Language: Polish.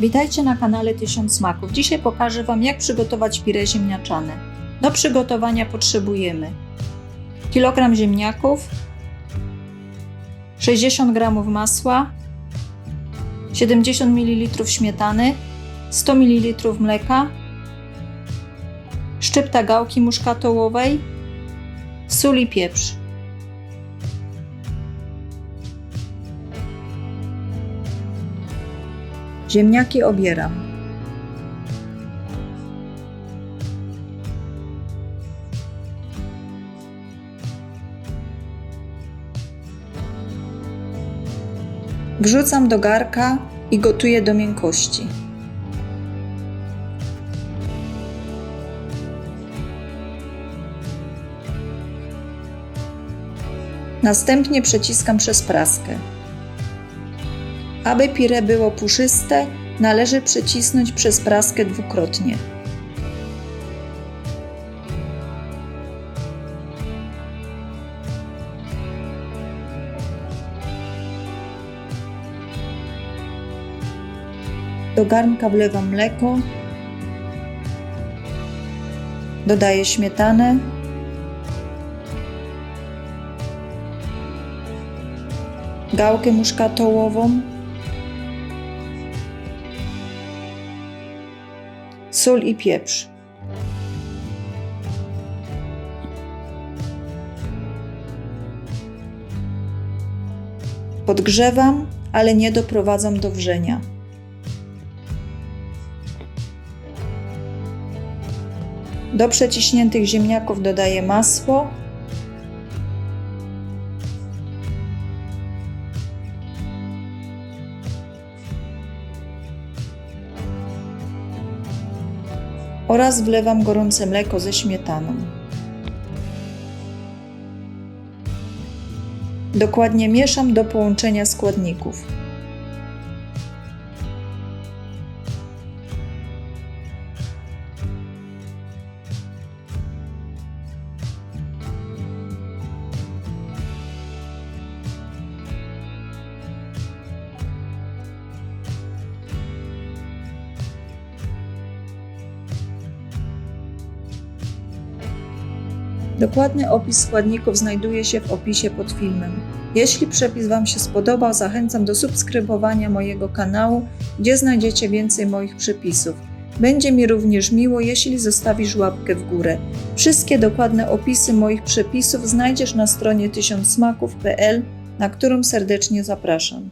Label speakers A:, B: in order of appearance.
A: Witajcie na kanale 1000 Smaków. Dzisiaj pokażę Wam, jak przygotować pire ziemniaczane. Do przygotowania potrzebujemy kilogram ziemniaków, 60 g masła, 70 ml śmietany, 100 ml mleka, szczypta gałki muszkatołowej, sól i pieprz. Ziemniaki obieram. Wrzucam do garka i gotuję do miękkości. Następnie przeciskam przez praskę. Aby pire było puszyste, należy przecisnąć przez praskę dwukrotnie. Do garnka wlewam mleko, dodaję śmietanę, gałkę muszkatołową, sól i pieprz. Podgrzewam, ale nie doprowadzam do wrzenia. Do przeciśniętych ziemniaków dodaję masło, oraz wlewam gorące mleko ze śmietaną. Dokładnie mieszam do połączenia składników. Dokładny opis składników znajduje się w opisie pod filmem. Jeśli przepis Wam się spodobał, zachęcam do subskrybowania mojego kanału, gdzie znajdziecie więcej moich przepisów. Będzie mi również miło, jeśli zostawisz łapkę w górę. Wszystkie dokładne opisy moich przepisów znajdziesz na stronie 1000smaków.pl, na którą serdecznie zapraszam.